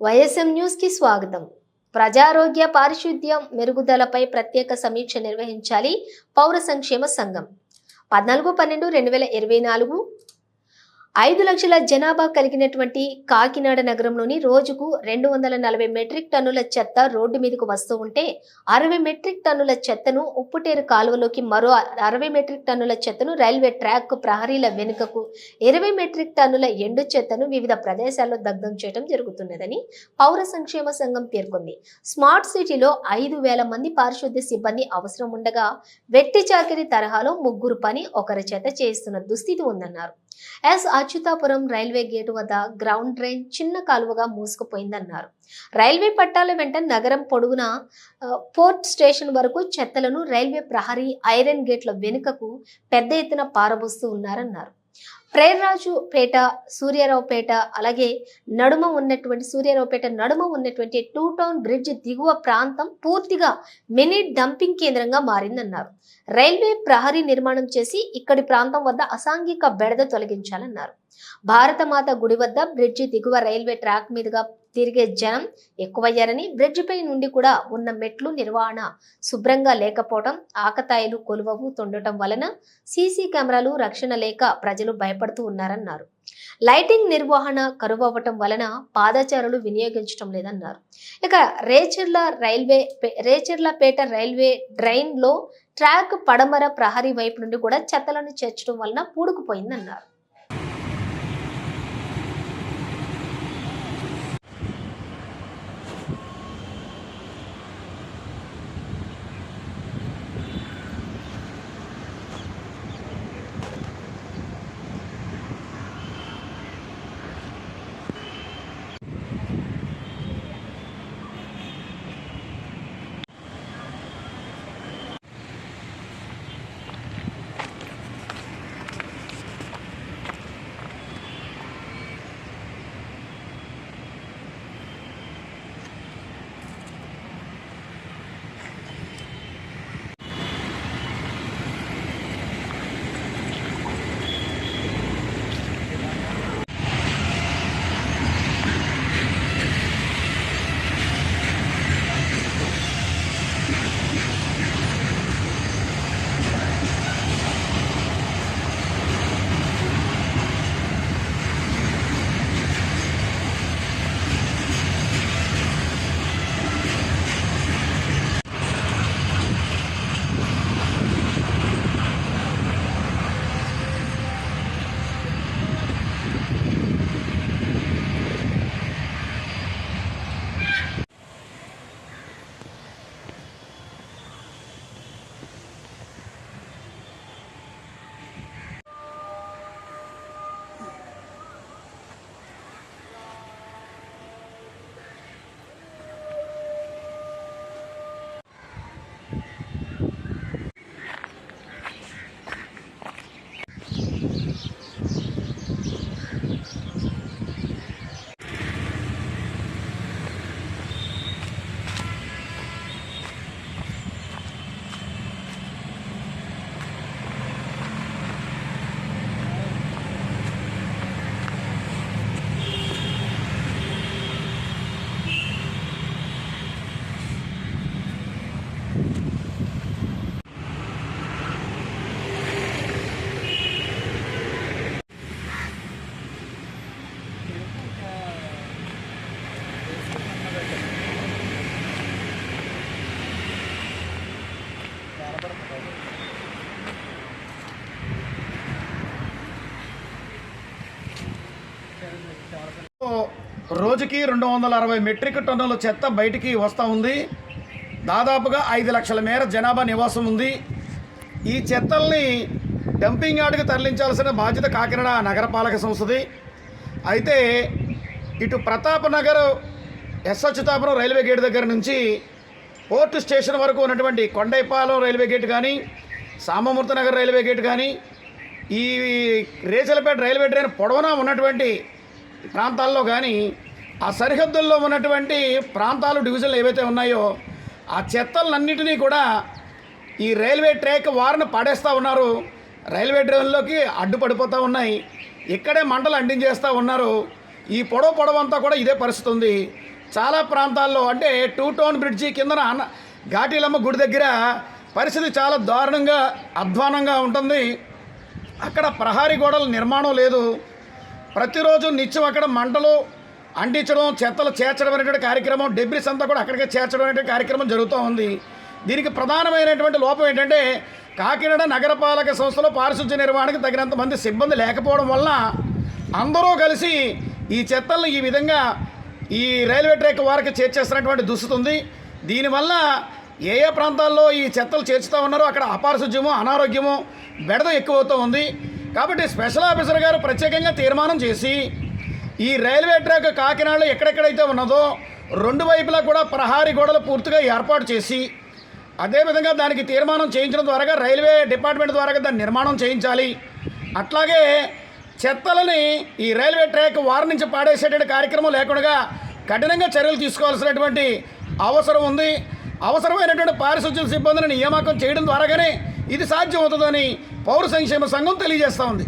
YSM న్యూస్కి స్వాగతం. ప్రజారోగ్య పారిశుద్ధ్యం మెరుగుదలపై ప్రత్యేక సమీక్ష నిర్వహించాలి పౌర సంక్షేమ సంఘం. పద్నాలుగు పన్నెండు రెండు వేల ఇరవై నాలుగు ఐదు లక్షల జనాభా కలిగినటువంటి కాకినాడ నగరంలోని రోజుకు రెండు వందల నలభై మెట్రిక్ టన్నుల చెత్త రోడ్డు మీదకు వస్తూ ఉంటే అరవై మెట్రిక్ టన్నుల చెత్తను ఉప్పుటేరు కాలువలోకి మరో అరవై మెట్రిక్ టన్నుల చెత్తను రైల్వే ట్రాక్ ప్రహరీల వెనుకకు ఇరవై మెట్రిక్ టన్నుల ఎండు చెత్తను వివిధ ప్రదేశాల్లో దగ్ధం చేయడం జరుగుతున్నదని పౌర సంక్షేమ సంఘం పేర్కొంది. స్మార్ట్ సిటీలో ఐదు వేల మంది పారిశుద్ధ్య సిబ్బంది అవసరం ఉండగా వెట్టి చాకిరి తరహాలో ముగ్గురు పని ఒకరి చేత చేస్తున్న దుస్థితి ఉందన్నారు. ఎస్ అచ్యుతాపురం రైల్వే గేటు వద్ద గ్రౌండ్ డ్రైన్ చిన్న కాలువగా మూసుకుపోయిందన్నారు. రైల్వే పట్టాల వెంట నగరం పొడుగున పోర్ట్ స్టేషన్ వరకు చెత్తలను రైల్వే ప్రహరీ ఐరన్ గేట్ల వెనుకకు పెద్ద ఎత్తున పారబోస్తూ ఉన్నారన్నారు. పేట సూర్యారావుపేట అలాగే నడుమ ఉన్నటువంటి సూర్యారావుపేట నడుమ ఉన్నటువంటి టూ టౌన్ బ్రిడ్జ్ దిగువ ప్రాంతం పూర్తిగా మినీ డంపింగ్ కేంద్రంగా మారిందన్నారు. రైల్వే ప్రహరీ నిర్మాణం చేసి ఇక్కడి ప్రాంతం వద్ద అసాంఘిక బెడద తొలగించాలన్నారు. భారతమాత గుడి వద్ద బ్రిడ్జి దిగువ రైల్వే ట్రాక్ మీదుగా తిరిగే జనం ఎక్కువయ్యారని బ్రిడ్జిపై నుండి కూడా ఉన్న మెట్లు నిర్వహణ శుభ్రంగా లేకపోవడం ఆకతాయిలు కొలువవు తొండటం వలన సీసీ కెమెరాలు రక్షణ లేక ప్రజలు భయపడుతూ ఉన్నారన్నారు. లైటింగ్ నిర్వహణ కరువవ్వటం వలన పాదచారులు వినియోగించడం లేదన్నారు. ఇక రేచర్ల రైల్వే రేచెర్లపేట రైల్వే డ్రైన్లో ట్రాక్ పడమర ప్రహరీ వైపు నుండి కూడా చెత్తలను చేర్చడం వలన పూడుకుపోయిందన్నారు. రోజుకి రెండు వందల అరవై మెట్రిక్ టన్నుల చెత్త బయటికి వస్తూ ఉంది. దాదాపుగా ఐదు లక్షల మేర జనాభా నివాసం ఉంది. ఈ చెత్తల్ని డంపింగ్ యార్డ్కి తరలించాల్సిన బాధ్యత కాకినాడ నగరపాలక సంస్థది. అయితే ఇటు Pratap Nagar S railway gate దగ్గర నుంచి పోర్టు స్టేషన్ వరకు ఉన్నటువంటి కొండైపాలెం రైల్వే గేట్ కానీ సామమూర్తి నగర్ రైల్వే గేట్ కానీ ఈ రేచలపేట రైల్వే ట్రైన్ పొడవునా ఉన్నటువంటి ప్రాంతాల్లో కానీ ఆ సరిహద్దుల్లో ఉన్నటువంటి ప్రాంతాలు డివిజన్లు ఏవైతే ఉన్నాయో ఆ చెత్తలన్నింటినీ కూడా ఈ రైల్వే ట్రాక్ వారిన పాడేస్తూ ఉన్నారు. రైల్వే ట్రైన్లోకి అడ్డుపడిపోతూ ఉన్నాయి. ఇక్కడే మంటలు అంటించేస్తూ ఉన్నారు. ఈ పొడవు పొడవు అంతా కూడా ఇదే పరిస్థితి ఉంది. చాలా ప్రాంతాల్లో అంటే టూ టౌన్ బ్రిడ్జి కిందన అన్న ఘాటీలమ్మ గుడి దగ్గర పరిస్థితి చాలా దారుణంగా అధ్వానంగా ఉంటుంది. అక్కడ ప్రహారీ గోడల నిర్మాణం లేదు. ప్రతిరోజు నిత్యం అక్కడ మంటలు అంటించడం చెత్తలు చేర్చడం అనేటువంటి కార్యక్రమం డెబ్రిస్ అంతా కూడా అక్కడికే చేర్చడం అనేటువంటి కార్యక్రమం జరుగుతూ ఉంది. దీనికి ప్రధానమైనటువంటి లోపం ఏంటంటే కాకినాడ నగరపాలక సంస్థలో పారిశుద్ధ్య నిర్వహణకు తగినంత మంది సిబ్బంది లేకపోవడం వలన అందరూ కలిసి ఈ చెత్తలను ఈ విధంగా ఈ రైల్వే ట్రాక్ వారికి చేర్చేస్తున్నటువంటి దుస్థితి ఉంది. దీనివల్ల ఏ ఏ ప్రాంతాల్లో ఈ చెత్తలు చేర్చుతూ ఉన్నారో అక్కడ అపారిశుద్ధ్యము అనారోగ్యము బెడద ఎక్కువ అవుతూ ఉంది. కాబట్టి స్పెషల్ ఆఫీసర్ గారు ప్రత్యేకంగా తీర్మానం చేసి ఈ రైల్వే ట్రాక్ కాకినాడలో ఎక్కడెక్కడైతే ఉన్నదో రెండు వైపులా కూడా ప్రహారీ గోడలు పూర్తిగా ఏర్పాటు చేసి అదేవిధంగా దానికి తీర్మానం చేయించడం ద్వారా రైల్వే డిపార్ట్మెంట్ ద్వారా దాన్ని నిర్మాణం చేయించాలి. అట్లాగే చెత్తలని ఈ రైల్వే ట్రాక్ వారి నుంచి పాడేసేటువంటి కార్యక్రమం లేకుండా కఠినంగా చర్యలు తీసుకోవాల్సినటువంటి అవసరం ఉంది. అవసరమైనటువంటి పారిశుద్ధ్య సిబ్బందిని నియామకం చేయడం ద్వారాగానే ఇది సాధ్యం అవుతుందని పౌర సంక్షేమ సంఘం తెలియజేస్తూ ఉంది.